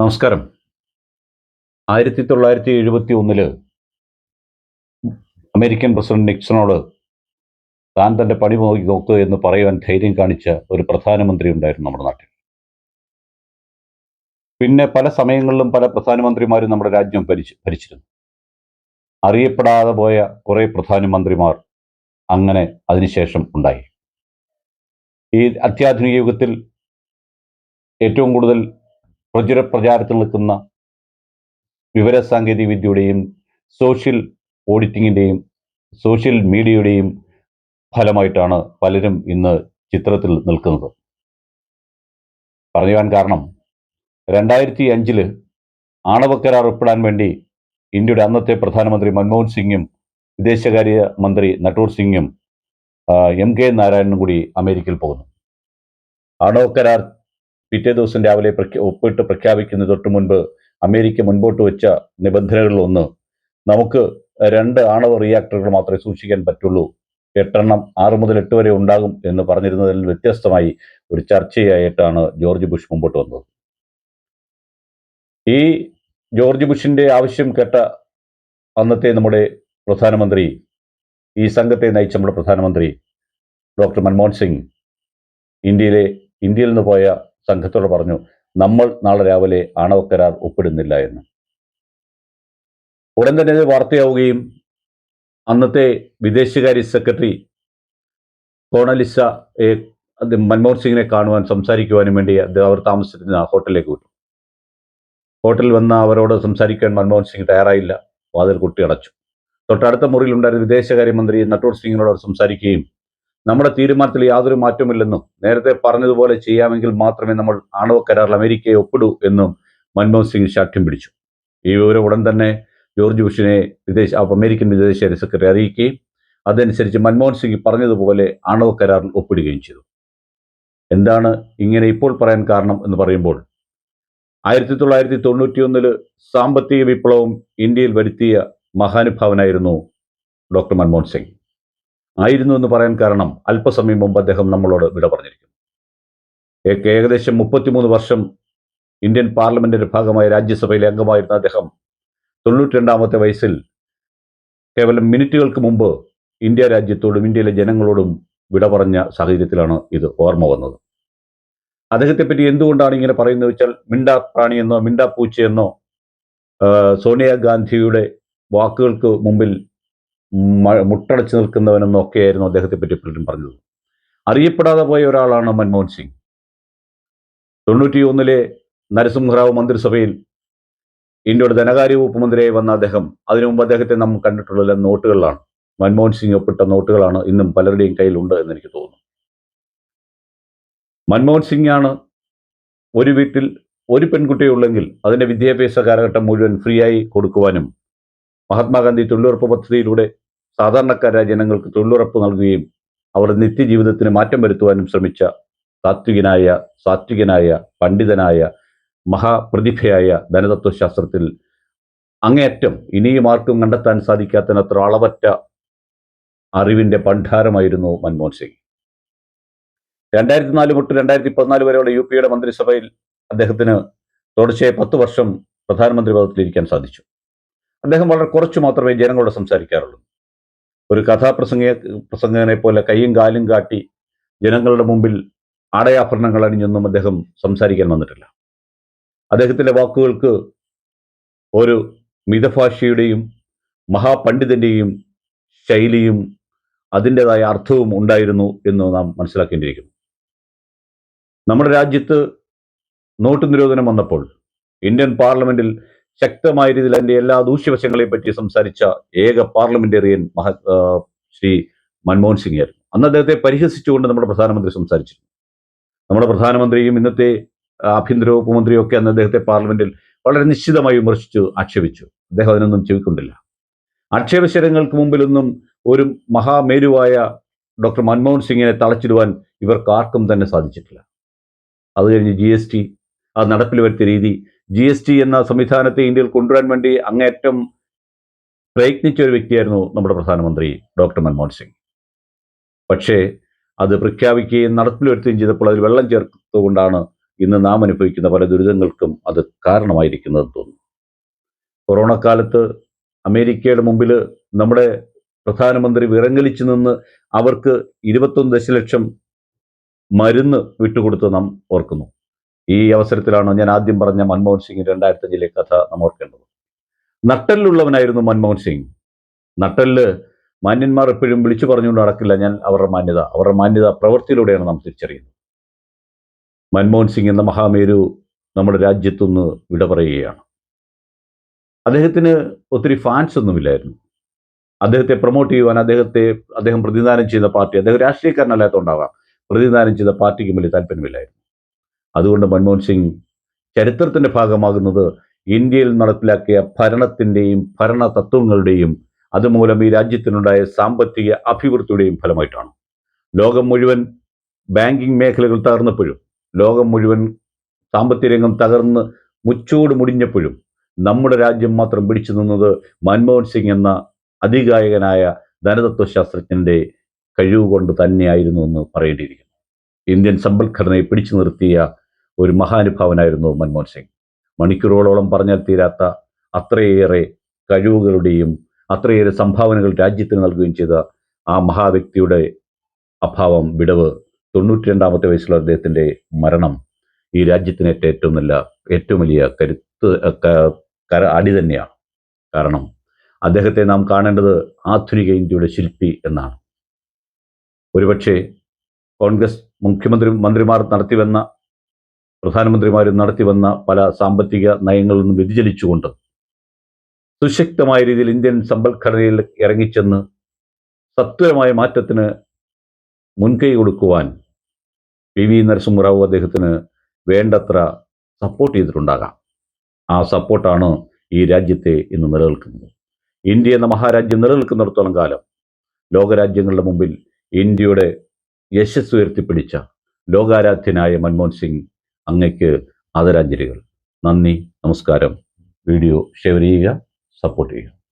നമസ്കാരം. ആയിരത്തി തൊള്ളായിരത്തി എഴുപത്തി ഒന്നിൽ അമേരിക്കൻ പ്രസിഡന്റ് നിക്സണോട് താൻ തന്റെ പണി നോക്കി നോക്കുക എന്ന് പറയുവാൻ ധൈര്യം കാണിച്ച ഒരു പ്രധാനമന്ത്രി ഉണ്ടായിരുന്നു നമ്മുടെ നാട്ടിൽ. പിന്നെ പല സമയങ്ങളിലും പല പ്രധാനമന്ത്രിമാരും നമ്മുടെ രാജ്യം ഭരിച്ച് ഭരിച്ചിരുന്നു. അറിയപ്പെടാതെ പോയ കുറെ പ്രധാനമന്ത്രിമാർ അങ്ങനെ അതിനുശേഷം ഉണ്ടായി. ഈ അത്യാധുനിക യുഗത്തിൽ ഏറ്റവും കൂടുതൽ പ്രചുര പ്രചാരത്തിൽ നിൽക്കുന്ന വിവരസാങ്കേതിക വിദ്യയുടെയും സോഷ്യൽ ഓഡിറ്റിങ്ങിന്റെയും സോഷ്യൽ മീഡിയയുടെയും ഫലമായിട്ടാണ് പലരും ഇന്ന് ചിത്രത്തിൽ നിൽക്കുന്നത്. പറയുവാൻ കാരണം രണ്ടായിരത്തി അഞ്ചിൽ കരാർ ഒപ്പിടാൻ വേണ്ടി ഇന്ത്യയുടെ അന്നത്തെ പ്രധാനമന്ത്രി മൻമോഹൻ സിംഗും വിദേശകാര്യ മന്ത്രി നട്ടൂർ സിംഗും എം കെ നാരായണനും കൂടി അമേരിക്കയിൽ പോകുന്നു. ആണവക്കരാർ പിറ്റേ ദിവസം രാവിലെ ഒപ്പിട്ട് പ്രഖ്യാപിക്കുന്ന തൊട്ട് മുൻപ് അമേരിക്ക മുൻപോട്ട് വെച്ച നിബന്ധനകളിലൊന്ന് നമുക്ക് രണ്ട് ആണവ റിയാക്ടറുകൾ മാത്രമേ സൂക്ഷിക്കാൻ പറ്റുള്ളൂ. എട്ടെണ്ണം ആറ് മുതൽ എട്ട് വരെ ഉണ്ടാകും എന്ന് പറഞ്ഞിരുന്നതിൽ വ്യത്യസ്തമായി ഒരു ചർച്ചയായിട്ടാണ് ജോർജ് ബുഷ് മുമ്പോട്ട് വന്നത്. ഈ ജോർജ് ബുഷിന്റെ ആവശ്യം കേട്ട അന്നത്തെ നമ്മുടെ പ്രധാനമന്ത്രി ഈ സംഘത്തെ നയിച്ച നമ്മുടെ പ്രധാനമന്ത്രി ഡോക്ടർ മൻമോഹൻ സിംഗ് ഇന്ത്യയിലെ ഇന്ത്യയിൽ നിന്ന് പോയ സംഘത്തോട് പറഞ്ഞു നമ്മൾ നാളെ രാവിലെ ആണവ കരാർ ഒപ്പിടുന്നില്ല എന്ന്. ഉടൻ തന്നെ വാർത്തയാവുകയും അന്നത്തെ വിദേശകാര്യ സെക്രട്ടറി കോണലിസ മൻമോഹൻ സിംഗിനെ കാണുവാൻ സംസാരിക്കുവാനും വേണ്ടി അവർ താമസിച്ചിരുന്ന ഹോട്ടലിലേക്ക് വിട്ടു. ഹോട്ടലിൽ വന്ന അവരോട് സംസാരിക്കാൻ മൻമോഹൻ സിംഗ് തയ്യാറായില്ല. വാതിൽ കുട്ടി അടച്ചു. തൊട്ടടുത്ത മുറിയിലുണ്ടായിരുന്ന വിദേശകാര്യമന്ത്രി നട്ടൂർ സിംഗിനോട് അവർ സംസാരിക്കുകയും നമ്മുടെ തീരുമാനത്തിൽ യാതൊരു മാറ്റമില്ലെന്നും നേരത്തെ പറഞ്ഞതുപോലെ ചെയ്യാമെങ്കിൽ മാത്രമേ നമ്മൾ ആണവ കരാറിൽ അമേരിക്കയെ ഒപ്പിടൂ എന്നും മൻമോഹൻ സിംഗ് ശാഠ്യം പിടിച്ചു. ഈ വിവരം ഉടൻ തന്നെ ജോർജ് ബുഷിനെ വിദേശ അമേരിക്കൻ വിദേശകാര്യ സെക്രട്ടറി അറിയിക്കുകയും അതനുസരിച്ച് മൻമോഹൻ സിംഗ് പറഞ്ഞതുപോലെ ആണവ കരാറിൽ ഒപ്പിടുകയും ചെയ്തു. എന്താണ് ഇങ്ങനെ ഇപ്പോൾ പറയാൻ കാരണം എന്ന് പറയുമ്പോൾ ആയിരത്തി തൊള്ളായിരത്തി തൊണ്ണൂറ്റി ഒന്നിൽ സാമ്പത്തിക വിപ്ലവം ഇന്ത്യയിൽ വരുത്തിയ മഹാനുഭാവനായിരുന്നു ഡോക്ടർ മൻമോഹൻ സിംഗ്. ആയിരുന്നു എന്ന് പറയാൻ കാരണം അല്പസമയം മുമ്പ് അദ്ദേഹം നമ്മളോട് വിട പറഞ്ഞിരിക്കുന്നു. ഏകദേശം മുപ്പത്തിമൂന്ന് വർഷം ഇന്ത്യൻ പാർലമെന്റിന്റെ ഭാഗമായ രാജ്യസഭയിലെ അംഗമായിരുന്ന അദ്ദേഹം തൊണ്ണൂറ്റി രണ്ടാമത്തെ വയസ്സിൽ കേവലം മിനിറ്റുകൾക്ക് മുമ്പ് ഇന്ത്യ രാജ്യത്തോടും ഇന്ത്യയിലെ ജനങ്ങളോടും വിട പറഞ്ഞ സാഹചര്യത്തിലാണ് ഇത് ഓർമ്മ വന്നത്. അദ്ദേഹത്തെ പറ്റി എന്തുകൊണ്ടാണ് ഇങ്ങനെ പറയുന്നത് വെച്ചാൽ മിണ്ടാ പ്രാണി എന്നോ മിണ്ടാ പൂച്ചയെന്നോ സോണിയാഗാന്ധിയുടെ വാക്കുകൾക്ക് മുമ്പിൽ മുട്ടടച്ചു നിൽക്കുന്നവനെന്നൊക്കെയായിരുന്നു അദ്ദേഹത്തെ പറ്റി പലരും പറഞ്ഞത്. അറിയപ്പെടാതെ പോയ ഒരാളാണ് മൻമോഹൻ സിംഗ്. തൊണ്ണൂറ്റി ഒന്നിലെ നരസിംഹറാവു മന്ത്രിസഭയിൽ ഇന്ത്യയുടെ ധനകാര്യ വകുപ്പ് മന്ത്രിയായി വന്ന അദ്ദേഹം അതിനു മുമ്പ് അദ്ദേഹത്തെ നാം കണ്ടിട്ടുള്ള നോട്ടുകളിലാണ്. മൻമോഹൻ സിംഗ് ഒപ്പിട്ട നോട്ടുകളാണ് ഇന്നും പലരുടെയും കയ്യിലുണ്ട് എന്ന് എനിക്ക് തോന്നുന്നു. മൻമോഹൻ സിംഗ് ആണ് ഒരു വീട്ടിൽ ഒരു പെൺകുട്ടിയുള്ളെങ്കിൽ അതിന്റെ വിദ്യാഭ്യാസ കാലഘട്ടം മുഴുവൻ ഫ്രീ ആയി കൊടുക്കുവാനും മഹാത്മാഗാന്ധി തൊഴിലുറപ്പ് പദ്ധതിയിലൂടെ സാധാരണക്കാരായ ജനങ്ങൾക്ക് തൊഴിലുറപ്പ് നൽകുകയും അവരുടെ നിത്യജീവിതത്തിന് മാറ്റം വരുത്തുവാനും ശ്രമിച്ച താത്വികനായ സാത്വികനായ പണ്ഡിതനായ മഹാപ്രതിഭയായ ധനതത്വശാസ്ത്രത്തിൽ അങ്ങേയറ്റം ഇനിയും ആർക്കും കണ്ടെത്താൻ സാധിക്കാത്തതിനത്ര അളവറ്റ അറിവിന്റെ ഭണ്ഡാരമായിരുന്നു മൻമോഹൻ സിംഗ്. രണ്ടായിരത്തി നാല് തൊട്ട് രണ്ടായിരത്തി പതിനാല് വരെയുള്ള യു പിയുടെ മന്ത്രിസഭയിൽ അദ്ദേഹത്തിന് തുടർച്ചയായി പത്ത് വർഷം പ്രധാനമന്ത്രി പദത്തിലിരിക്കാൻ സാധിച്ചു. അദ്ദേഹം വളരെ കുറച്ച് മാത്രമേ ജനങ്ങളോട് സംസാരിക്കാറുള്ളൂ. ഒരു കഥാപ്രസംഗ പ്രസംഗനെ പോലെ കൈയും കാലും കാട്ടി ജനങ്ങളുടെ മുമ്പിൽ ആടയാഭരണങ്ങൾ അണിഞ്ഞൊന്നും അദ്ദേഹം സംസാരിക്കാൻ വന്നിട്ടില്ല. അദ്ദേഹത്തിന്റെ വാക്കുകൾക്ക് ഒരു മിതഭാഷയുടെയും മഹാപണ്ഡിതന്റെയും ശൈലിയും അതിന്റെതായ അർത്ഥവും ഉണ്ടായിരുന്നു എന്ന് നാം മനസ്സിലാക്കേണ്ടിയിരിക്കുന്നു. നമ്മുടെ രാജ്യത്ത് നോട്ട് നിരോധനം വന്നപ്പോൾ ഇന്ത്യൻ പാർലമെന്റിൽ ശക്തമായ രീതിയിൽ അതിന്റെ എല്ലാ ദൂഷ്യവശങ്ങളെയും പറ്റി സംസാരിച്ച ഏക പാർലമെന്റേറിയൻ മഹ ശ്രീ മൻമോഹൻ സിംഗ് ആയിരുന്നു അന്ന് അദ്ദേഹത്തെ പരിഹസിച്ചുകൊണ്ട് നമ്മുടെ പ്രധാനമന്ത്രി സംസാരിച്ചിരുന്നു. നമ്മുടെ പ്രധാനമന്ത്രിയും ഇന്നത്തെ ആഭ്യന്തര വകുപ്പ് മന്ത്രിയും ഒക്കെ അന്ന് അദ്ദേഹത്തെ പാർലമെന്റിൽ വളരെ നിശ്ചിതമായി വിമർശിച്ചു ആക്ഷേപിച്ചു. അദ്ദേഹം അതിനൊന്നും ചെവിക്കൊണ്ടില്ല. ആക്ഷേപശരങ്ങൾക്ക് മുമ്പിലൊന്നും ഒരു മഹാമേരുവായ ഡോക്ടർ മൻമോഹൻ സിംഗിനെ തളച്ചിടുവാൻ ഇവർക്ക് ആർക്കും തന്നെ സാധിച്ചിട്ടില്ല. അത് കഴിഞ്ഞ് ജി എസ് ടി അത് നടപ്പിൽ വരുത്തിയ രീതി ജി എസ് ടി എന്ന സംവിധാനത്തെ ഇന്ത്യയിൽ കൊണ്ടുവരാൻ വേണ്ടി അങ്ങേറ്റം പ്രയത്നിച്ച ഒരു വ്യക്തിയായിരുന്നു നമ്മുടെ പ്രധാനമന്ത്രി ഡോക്ടർ മൻമോഹൻ സിംഗ്. പക്ഷേ അത് പ്രഖ്യാപിക്കുകയും നടപ്പിൽ വരുത്തുകയും ചെയ്തപ്പോൾ അതിൽ വെള്ളം ചേർത്തുകൊണ്ടാണ് ഇന്ന് നാം അനുഭവിക്കുന്ന പല ദുരിതങ്ങൾക്കും അത് കാരണമായിരിക്കുന്നതെന്ന് തോന്നുന്നു. കൊറോണ കാലത്ത് അമേരിക്കയുടെ മുമ്പിൽ നമ്മുടെ പ്രധാനമന്ത്രി വിറങ്ങലിച്ചു നിന്ന് അവർക്ക് ഇരുപത്തൊന്ന് ദശലക്ഷം മരുന്ന് വിട്ടുകൊടുത്ത് നാം ഓർക്കുന്നു. ഈ അവസരത്തിലാണ് ഞാൻ ആദ്യം പറഞ്ഞ മൻമോഹൻ സിംഗ് രണ്ടായിരത്തി അഞ്ചിലെ കഥ നാം ഓർക്കേണ്ടത്. നട്ടലിലുള്ളവനായിരുന്നു മൻമോഹൻ സിംഗ്. നട്ടലിൽ മാന്യന്മാർ എപ്പോഴും വിളിച്ചു പറഞ്ഞുകൊണ്ട് നടക്കില്ല ഞാൻ അവരുടെ മാന്യത അവരുടെ മാന്യത പ്രവൃത്തിയിലൂടെയാണ് നാം തിരിച്ചറിയുന്നത്. മൻമോഹൻ സിംഗ് എന്ന മഹാമേരു നമ്മുടെ രാജ്യത്തുനിന്ന് വിട പറയുകയാണ്. അദ്ദേഹത്തിന് ഒത്തിരി ഫാൻസ് ഒന്നുമില്ലായിരുന്നു. അദ്ദേഹത്തെ പ്രൊമോട്ട് ചെയ്യുവാൻ അദ്ദേഹത്തെ അദ്ദേഹം പ്രതിനിധാനം ചെയ്ത പാർട്ടി അദ്ദേഹം രാഷ്ട്രീയക്കാരനല്ലാത്തതുകൊണ്ടാവാം പ്രതിനിധാനം ചെയ്ത പാർട്ടിക്കും വലിയ താല്പര്യമില്ലായിരുന്നു. അതുകൊണ്ട് മൻമോഹൻ സിംഗ് ചരിത്രത്തിന്റെ ഭാഗമാകുന്നത് ഇന്ത്യയിൽ നടപ്പിലാക്കിയ ഭരണത്തിന്റെയും ഭരണ തത്വങ്ങളുടെയും അതുമൂലം ഈ രാജ്യത്തിനുണ്ടായ സാമ്പത്തിക അഭിവൃദ്ധിയുടെയും ഫലമായിട്ടാണ്. ലോകം മുഴുവൻ ബാങ്കിങ് മേഖലകൾ തകർന്നപ്പോഴും ലോകം മുഴുവൻ സാമ്പത്തിക രംഗം തകർന്ന് മുച്ചോട് മുടിഞ്ഞപ്പോഴും നമ്മുടെ രാജ്യം മാത്രം പിടിച്ചു നിന്നത് മൻമോഹൻ സിംഗ് എന്ന അധികായകനായ ധനതത്വശാസ്ത്രജ്ഞന്റെ കഴിവ് കൊണ്ട് തന്നെയായിരുന്നു എന്ന് പറയേണ്ടിയിരിക്കുന്നു. ഇന്ത്യൻ സമ്പദ്ഘടനയെ പിടിച്ചു നിർത്തിയ ഒരു മഹാനുഭാവനായിരുന്നു മൻമോഹൻ സിംഗ്. മണിക്കൂറുകളോളം പറഞ്ഞാൽ തീരാത്ത അത്രയേറെ കഴിവുകളുടെയും അത്രയേറെ സംഭാവനകൾ രാജ്യത്തിന് നൽകുകയും ചെയ്ത ആ മഹാവ്യക്തിയുടെ അഭാവം വിടവ് തൊണ്ണൂറ്റി രണ്ടാമത്തെ വയസ്സിലുള്ള അദ്ദേഹത്തിന്റെ മരണം ഈ രാജ്യത്തിന് ഏറ്റവും നല്ല ഏറ്റവും വലിയ കരുത്ത് കര അടി തന്നെയാണ്. കാരണം അദ്ദേഹത്തെ നാം കാണേണ്ടത് ആധുനിക ഇന്ത്യയുടെ ശില്പി എന്നാണ്. ഒരുപക്ഷെ കോൺഗ്രസ് മുഖ്യമന്ത്രി മന്ത്രിമാർ നടത്തിവന്ന പ്രധാനമന്ത്രിമാരും നടത്തിവന്ന പല സാമ്പത്തിക നയങ്ങളിൽ നിന്ന് വ്യതിചലിച്ചുകൊണ്ട് സുശക്തമായ രീതിയിൽ ഇന്ത്യൻ സമ്പദ്ഘടനയിൽ ഇറങ്ങിച്ചെന്ന് സത്വരമായ മാറ്റത്തിന് മുൻകൈ കൊടുക്കുവാൻ പി വി നരസിംഹറാവു അദ്ദേഹത്തിന് വേണ്ടത്ര സപ്പോർട്ട് ചെയ്തിട്ടുണ്ടാകാം. ആ സപ്പോർട്ടാണ് ഈ രാജ്യത്തെ ഇന്ന് നിലനിൽക്കുന്നത്. ഇന്ത്യ എന്ന മഹാരാജ്യം നിലനിൽക്കുന്നിടത്തോളം കാലം ലോകരാജ്യങ്ങളുടെ മുമ്പിൽ ഇന്ത്യയുടെ യശസ് ഉയർത്തിപ്പിടിച്ച ലോകാരാധ്യനായ മൻമോഹൻ സിംഗ് അങ്ങയ്ക്ക് ആദരാഞ്ജലികൾ. നന്ദി നമസ്കാരം. വീഡിയോ ഷെയർ ചെയ്യുക സപ്പോർട്ട് ചെയ്യുക.